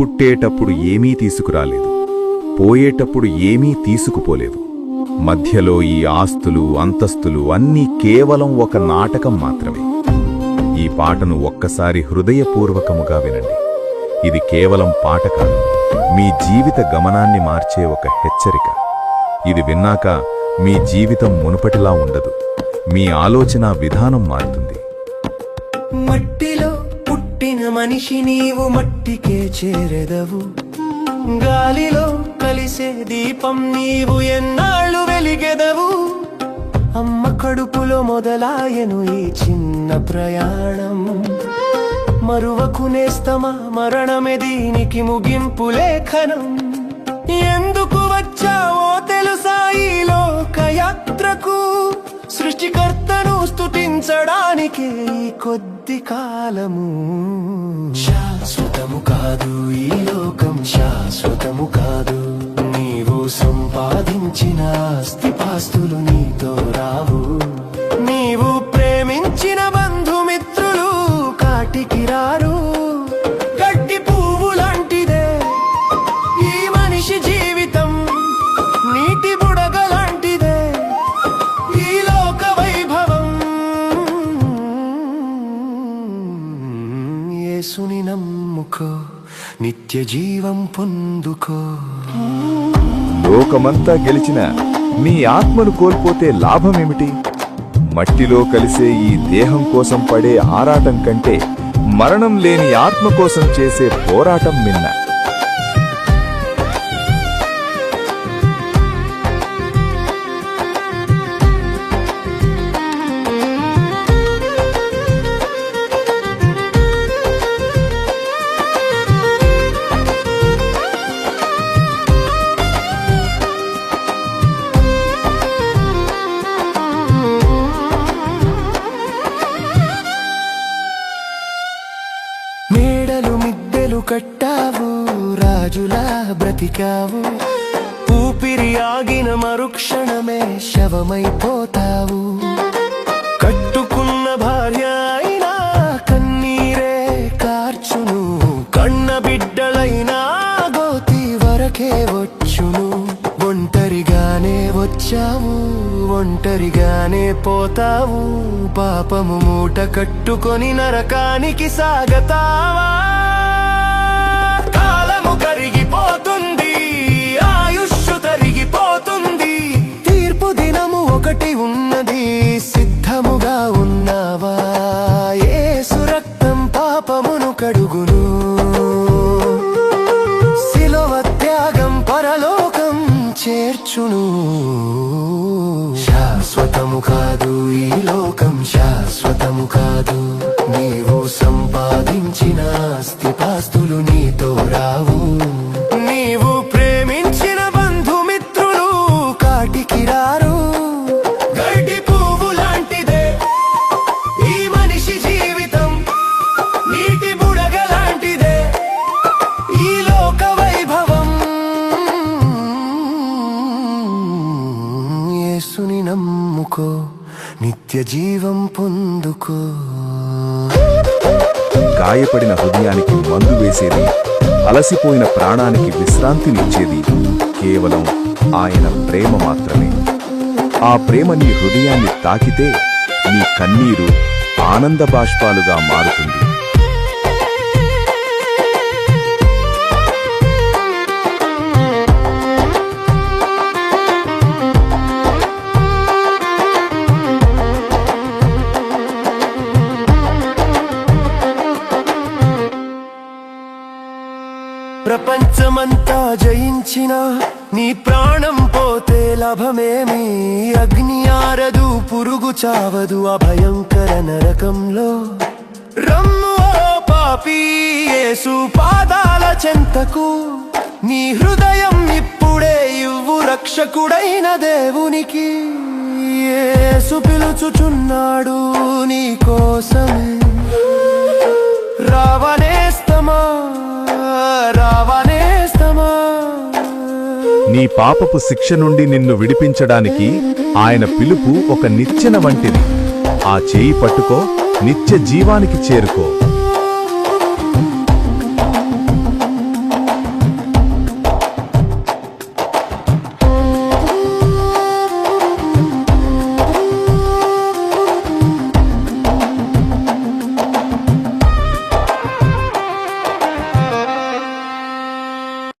పుట్టేటప్పుడు ఏమీ తీసుకురాలేదు. పోయేటప్పుడు ఏమీ తీసుకుపోలేదు. మధ్యలో ఈ ఆస్తులు అంతస్తులు అన్నీ కేవలం ఒక నాటకం మాత్రమే. ఈ పాటను ఒక్కసారి హృదయపూర్వకముగా వినండి. ఇది కేవలం పాట కాదు. మీ జీవిత గమనాన్ని మార్చే ఒక హెచ్చరిక. ఇది విన్నాక మీ జీవితం మునుపటిలా ఉండదు. మీ ఆలోచన విధానం మారుతుంది. మట్టి మనిషి నీవు మట్టికే చేరెదవు. గాలిలో కలిసే దీపం నీవు ఎన్నాళ్ళు వెలిగెదవు. అమ్మ కడుపులో మొదలాయను ఈ చిన్న ప్రయాణం. మరువకునేస్తమా మరణమే దీనికి ముగింపు లేఖనం. ఎందుకు వచ్చావో తెలుసా ఈ లోకయాత్రకు? సృష్టికర్తను స్థుతించడానికి కొద్ది కాలము. శాశ్వతము కాదు ఈ లోకం శాశ్వతము కాదు. నీవు సంపాదించిన ఆస్తిపాస్తులు నమ్ముకో నిత్య జీవం పొందుకో. లోకమంతా గెలిచిన మీ ఆత్మను కోల్పోతే లాభమేమిటి? మట్టిలో కలిసే ఈ దేహం కోసం పడే ఆరాటం కంటే మరణం లేని ఆత్మ కోసం చేసే పోరాటం మిన్న. బ్రతికావు. ఊపిరి ఆగిన మరుక్షణమే శవమైపోతావు. కట్టుకున్న భార్య అయినా కన్నీరే కార్చును. కన్న బిడ్డలైనా గోతి వరకే వచ్చును. ఒంటరిగానే వచ్చావు ఒంటరిగానే పోతావు. పాపము మూట కట్టుకొని నరకానికి సాగతావా? కాలము కరిగిపోతుంది. ఆయుష్ తరిగిపోతుంది. తీర్పు దినము ఒకటి ఉన్నది సిద్ధముగా ఉన్నావా? ఏ సురక్తం పాపమును కడుగును. శిలువ త్యాగం పరలోకం చేర్చును. శాశ్వతము కాదు ఈ లోకం శాశ్వతము కాదు. నీవు సంపాదించిన స్థితి నిత్య జీవం పొందుకో. గాయపడిన హృదయానికి మందు వేసేది అలసిపోయిన ప్రాణానికి విశ్రాంతినిచ్చేది కేవలం ఆయన ప్రేమ మాత్రమే. ఆ ప్రేమ నీ హృదయాన్ని తాకితే నీ కన్నీరు ఆనంద బాష్పాలుగా మారుతుంది. ప్రపంచమంతా జయించిన నీ ప్రాణం పోతే లభమేమి? అగ్ని ఆరదు పురుగు చావదు ఆ భయంకర నరకంలో. రమ్ము ఓ పాపి యేసు పాదాల చెంతకు. నీ హృదయం ఇప్పుడే ఇవ్వు రక్షకుడైన దేవునికి. యేసు పిలుచుచున్నాడు నీ కోసమే. రావణేస్తమా? రావణ నీ పాపపు శిక్ష నుండి నిన్ను విడిపించడానికి ఆయన పిలుపు ఒక నిచ్చెన వంటిది. ఆ చేయి పట్టుకో నిత్య జీవానికి చేరుకో.